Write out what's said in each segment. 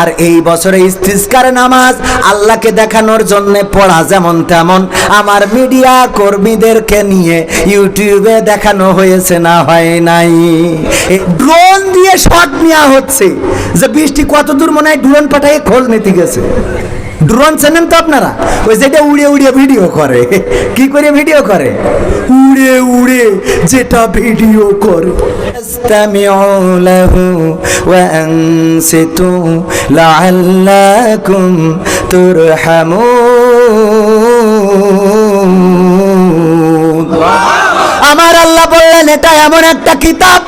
আর এই বছরে ইস্তিস্কার নামাজ আল্লাহকে দেখানোর জন্য পড়া যেমন তেমন। আমার মিডিয়া কর্মীদেরকে নিয়ে ইউটিউবে দেখানো হয়েছে না হয় নাই। ড্রোন দিয়ে শট নেওয়া হচ্ছে। যে বৃষ্টি কত দূর মনে হয় ড্রোন পাঠায় খোল নিতে গেছে। ড্রোন চেনেন তো আপনারা? ওই যেটা উড়ে উড়ে ভিডিও করে। কি করে ভিডিও করে? উড়ে উড়ে যেটা ভিডিও করে। লাআল্লাকুম আমার আল্লাহ বললেন, এটা এমন একটা কিতাব,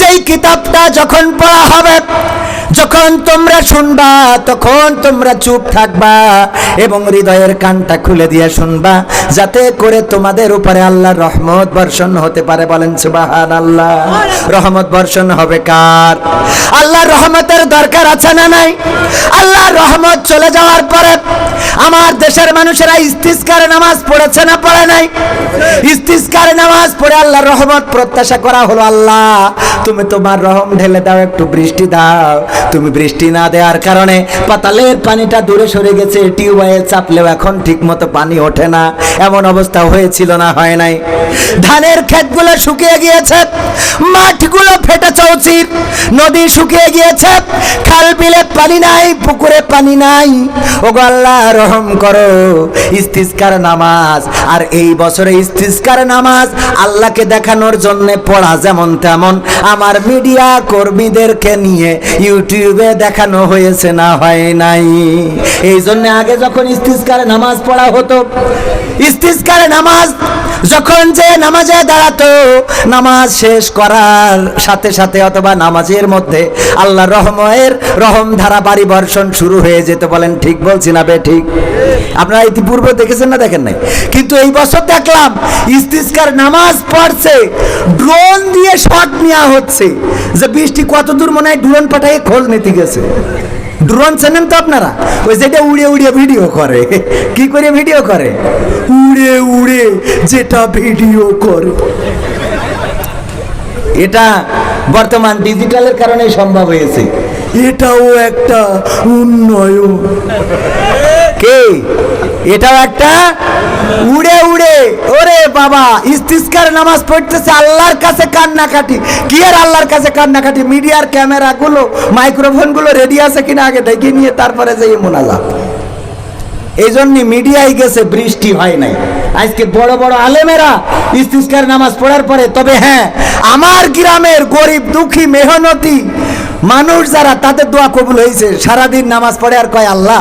যেই কিতাবটা যখন পড়া হবে যখন তোমরা শুনবা, তখন তোমরা চুপ থাকবা এবং হৃদয়ের কানটা খুলে দিয়ে শুনবা, যাতে করে তোমাদের উপরে আল্লাহ রহমত বর্ষণ হতে পারে। বলেন সুবাহান আল্লাহ রহমত বর্ষণ হবে কার? আল্লাহর রহমতের দরকার আছে না নাই? আল্লাহ রহমত চলে যাওয়ার পরে আমার দেশের মানুষেরা ইস্তিস্কার নামাজ পড়েছে না পড়ে নাই? ইস্তিস্কার নামাজ পড়ে আল্লাহর রহমত প্রত্যাশা করা হলো আল্লাহ। তুমি তোমার রহম ঢেলে দাও, একটু বৃষ্টি দাও। তুমি বৃষ্টি না দেওয়ার কারণে পাতালের পানিটা দূরে সরে গেছে, টিউবওয়েল চাপলেও এখন ঠিক মতো পানি ওঠে না। এমন অবস্থা হয়েছিল না, হয় নাই। ধানের ক্ষেতগুলো শুকিয়ে গিয়েছে, মাঠগুলো ফেটে চৌচির। নদী শুকিয়ে গিয়েছে, খাল বিলে পানি নাই, পুকুরে পানি নাই। ও আল্লাহ, রহম করো। ইস্তিস্কার নামাজ, আর এই বছরে ইস্তিস্কার নামাজ আল্লাহকে দেখানোর জন্য পড়া যেমন তেমন। আমার মিডিয়া কর্মীদেরকে নিয়ে ইউটিউবে দেখানো হয়েছে, না হয় নাই। এই জন্য আগে যখন ইস্তিস্কার নামাজ পড়া হতো, ইস্তিস্কার নামাজ, যখন যে নামাজে দাঁড়াতো, নামাজ শেষ করার সাথে সাথে অথবা নামাজের মধ্যে আল্লাহ রহমের রহম ধারা বাড়ি বর্ষণ শুরু হয়ে যেত। বলেন, ঠিক বলছি না বে, ঠিক? আপনারা ইতিপূর্বে দেখেছেন না দেখেন নাই? কিন্তু এই বছর দেখলাম, ইস্তিস্কার নামাজ পড়ছে ড্রোন দিয়ে শট নেওয়া হচ্ছে। যে বৃষ্টি কত দূর মনে হয় ড্রোন পাঠায় খোঁজ নিতে গেছে। ড্রোন চেনেন তো আপনারা? ওই যেটা উড়ে উড়ে ভিডিও করে। কি করে ভিডিও করে? উড়ে উড়ে যেটা ভিডিও করে। এটা বর্তমান ডিজিটালের কারণে সম্ভব হয়েছে। এটাও একটা উন্নয়ন। এটাও একটা উড়ে উড়ে। ওরে বাবা, ইস্তিস্কার নামাজ পড়তেছে আল্লাহর কাছে কান্নাকাটি। কি আর আল্লাহর কাছে কান্নাকাটি? মিডিয়ার ক্যামেরাগুলো, মাইক্রোফোনগুলো রেডি আছে কিনা আগে দেখে নিয়ে তারপরে যাই মোনাজাত। এই জন্য মিডিয়ায় গেছে বৃষ্টি হয় নাই। আজকে বড় বড় আলেমেরা ইস্তিস্কার নামাজ পড়ার পরে, তবে হ্যাঁ আমার গ্রামের গরিব, দুঃখী, মেহনতি মানুষ যারা, তাদের দোয়া কবুল হয়েছে। সারাদিন নামাজ পড়ে আর কয় আল্লাহ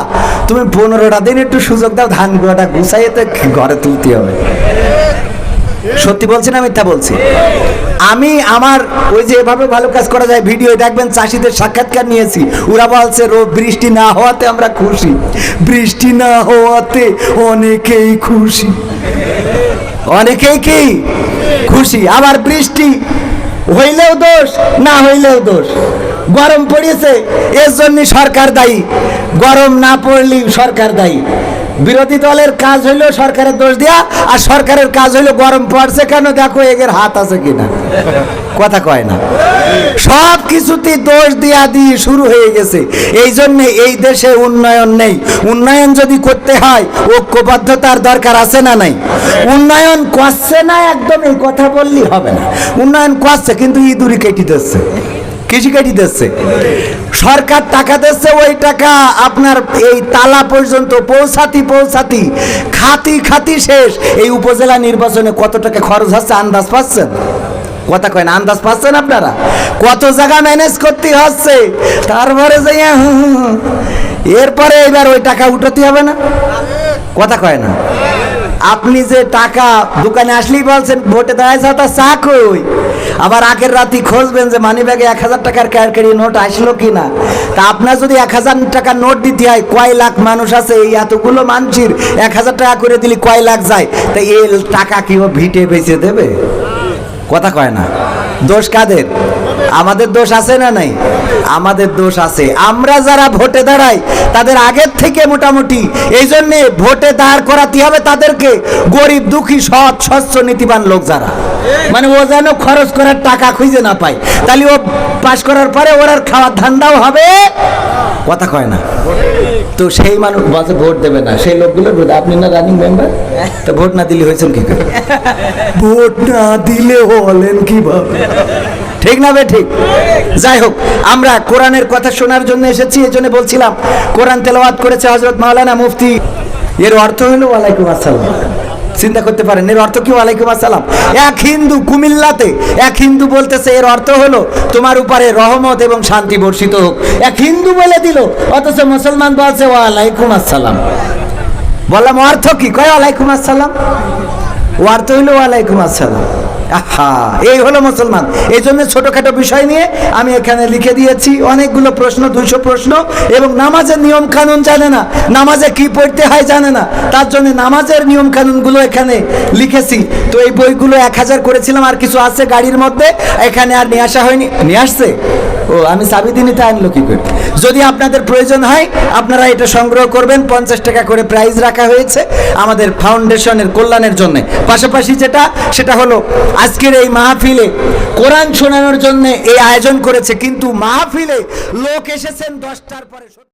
তুমি পনেরোটা দিন একটু সুযোগ দাও ধান গুঁড়াটা গুছাইয়ে তো ঘরে তুলতে হবে। সত্যি বলছি না মিথ্যা বলছি? আমি আমার ওই যে এভাবে ভালো কাজ করা যায়, ভিডিও দেখবেন, চাষিদের সাক্ষাৎকার নিয়েছি। ওরা বলছে রো বৃষ্টি না হওয়াতে আমরা খুশি। বৃষ্টি না হওয়াতে অনেকেই খুশি। অনেকেই কি? খুশি। আবার বৃষ্টি হইলেও দোষ, না হইলেও দোষ। গরম পড়েছে এর জন্য সরকার দায়ী। গরম না পড়লেই সরকার দায়ী। বিরোধী দলের কাজ হইল সরকারের দোষ দেয়া, আর সরকারের কাজ হইল গরম পড়ছে কেন? দেখো, এগের হাত আছে কিনা। কথা কয় না। সব কিছুতে দোষ দিয়া দিয়ে শুরু হয়ে গেছে। এই জন্য এই দেশে উন্নয়ন নেই। উন্নয়ন যদি করতে হয়, ঐক্যবদ্ধতার দরকার আছে না নাই? উন্নয়ন করছে না একদম এই কথা বললেই হবে না। উন্নয়ন করছে, কিন্তু ইঁদুরি কেটে দিচ্ছে। কৃষি কেটে দিচ্ছে সরকার টাকা দিচ্ছে ওই টাকা আপনার এই তালা পর্যন্ত পৌঁছাতি পৌঁছাতি খাতি খাতি শেষ এই উপজেলা নির্বাচনে কত টাকা খরচ হচ্ছে আন্দাজ পাচ্ছেন কথা কয় না আন্দাজ পাচ্ছেন আপনারা কত জায়গা ম্যানেজ করতে হচ্ছে তারপরে হুম। এরপরে এবার ওই টাকা উঠাতে হবে না কথা কয় না আপনি যে টাকা দোকানে আসলেই বলছেন, ভোটে দাঁড়াইছে তা চা আবার আগের রাতি খোঁজবেন যে মানি ব্যাগে এক হাজার টাকার ক্যারকারি নোট আসলো কি না তা আপনার যদি এক হাজার টাকার নোট দিতে হয়, কয় লাখ মানুষ আছে এই এতগুলো মানুষের? এক হাজার টাকা করে দিলে কয় লাখ যায়? তা এই টাকা কি ভিটে বেঁচে দেবে? কথা কয় না। দোষ কাদের? আমাদের দোষ আছে না নাই? আমাদের দোষ আছে। আমরা যারা ভোটে দাঁড়াই, তাদের আগের থেকে মোটামুটি, এই জন্যে ভোটে দাঁড় করাতে হবে তাদেরকে। গরিব, দুঃখী, সৎ, স্বচ্ছ, নীতিবান লোক যারা। মানে ও যেন খরচ করার টাকা খুঁজে না পায়। তাহলে ও পাশ করার পরে ওর আর খাওয়ার ধান্দাও হবে? কথা কয় না। তো সেই মানুষ বলছে ভোট দেবে না। সেই লোকগুলো আপনি না রানিং মেম্বার তো ভোট না দিলে হয়েছেন কি ভোট না দিলে হলেন কীভাবে? ঠিক না বে ঠিক? যাই হোক, আমরা কোরআনের কথা শোনার জন্য এসেছি এই জন্য বলছিলাম, কোরআন তেলাওয়াত করেছে হজরত মাওলানা মুফতি। এর অর্থ হলো ওয়ালাইকুম আসসালাম। চিন্তা করতে পারেন, এর অর্থ কি ওয়ালাইকুম আসসালাম? এক হিন্দু কুমিল্লাতে, এক হিন্দু বলতেছে, এর অর্থ হলো তোমার উপরে রহমত এবং শান্তি বর্ষিত হোক। এক হিন্দু বলে দিল, অথচ মুসলমান বলছে ওয়ালাইকুম আসসালাম। বললাম, অর্থ কি? কয় ওয়ালাইকুম আসসালাম? অর্থ হইল ওয়ালাইকুম আসসালাম। আহা, এই হলো মুসলমান। এই জন্য ছোটখাটো বিষয় নিয়ে আমি এখানে লিখে দিয়েছি অনেকগুলো প্রশ্ন, দুইশো প্রশ্ন, এবং নামাজের নিয়ম কানুন জানে না। নামাজে কি পড়তে হয় জানে না। তার জন্য নামাজের নিয়ম কানুনগুলো এখানে লিখেছি। তো এই বইগুলো এক হাজার করেছিলাম, আর কিছু আছে গাড়ির মধ্যে, এখানে আর নিয়ে আসা হয়নি। নিয়ে আসছে? ও, আমি চাবি দিনিতে আনলো কি করে? যদি আপনাদের প্রয়োজন হয়, আপনারা এটা সংগ্রহ করবেন। পঞ্চাশ টাকা করে প্রাইজ রাখা হয়েছে আমাদের ফাউন্ডেশনের কল্যাণের জন্য। পাশাপাশি যেটা, সেটা হলো আজকের এই মাহফিলে কোরআন শোনানোর জন্য এই আয়োজন করেছে, কিন্তু মাহফিলে লোক এসেছেন দশটার পরে।